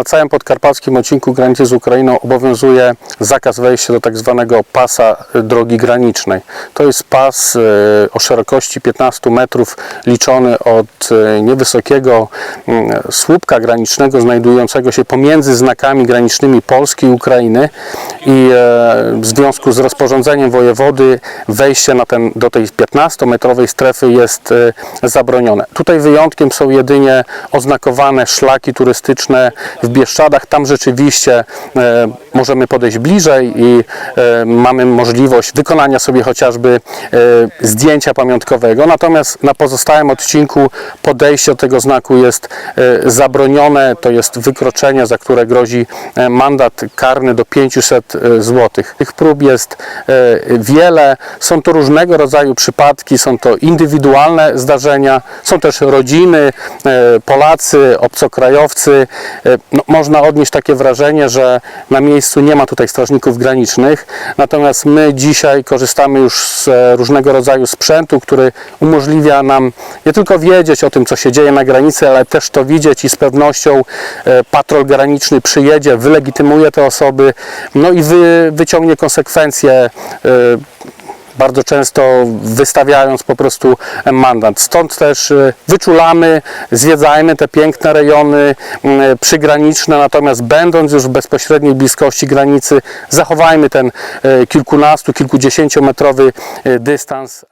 Na całym podkarpackim odcinku granicy z Ukrainą obowiązuje zakaz wejścia do tak zwanego pasa y, drogi granicznej. To jest pas y, o szerokości 15 metrów liczony od y, niewysokiego mm, słupka granicznego znajdującego się pomiędzy znakami granicznymi Polski i Ukrainy i e, w związku z rozporządzeniem wojewody wejście na ten, do tej 15-metrowej strefy jest zabronione. Tutaj wyjątkiem są jedynie oznakowane szlaki turystyczne w Bieszczadach. Tam rzeczywiście e, możemy podejść bliżej i e, mamy możliwość wykonania sobie chociażby e, zdjęcia pamiątkowego. Natomiast na pozostałym odcinku podejście do tego znaku jest zabronione. To jest wykroczenie, za które grozi mandat karny do 500 zł. Tych prób jest wiele. Są to różnego rodzaju przypadki, są to indywidualne zdarzenia, są też rodziny, Polacy, obcokrajowcy. E, No, można odnieść takie wrażenie, że na miejscu nie ma tutaj strażników granicznych, natomiast my dzisiaj korzystamy już z e, różnego rodzaju sprzętu, który umożliwia nam nie tylko wiedzieć o tym, co się dzieje na granicy, ale też to widzieć i z pewnością e, patrol graniczny przyjedzie, wylegitymuje te osoby, no i wy, wyciągnie konsekwencje e, bardzo często wystawiając po prostu mandat. Stąd też e, wyczulamy, zwiedzajmy te piękne rejony m, przygraniczne, natomiast będąc już w bezpośredniej bliskości granicy, zachowajmy ten e, kilkunastu, kilkudziesięciometrowy dystans.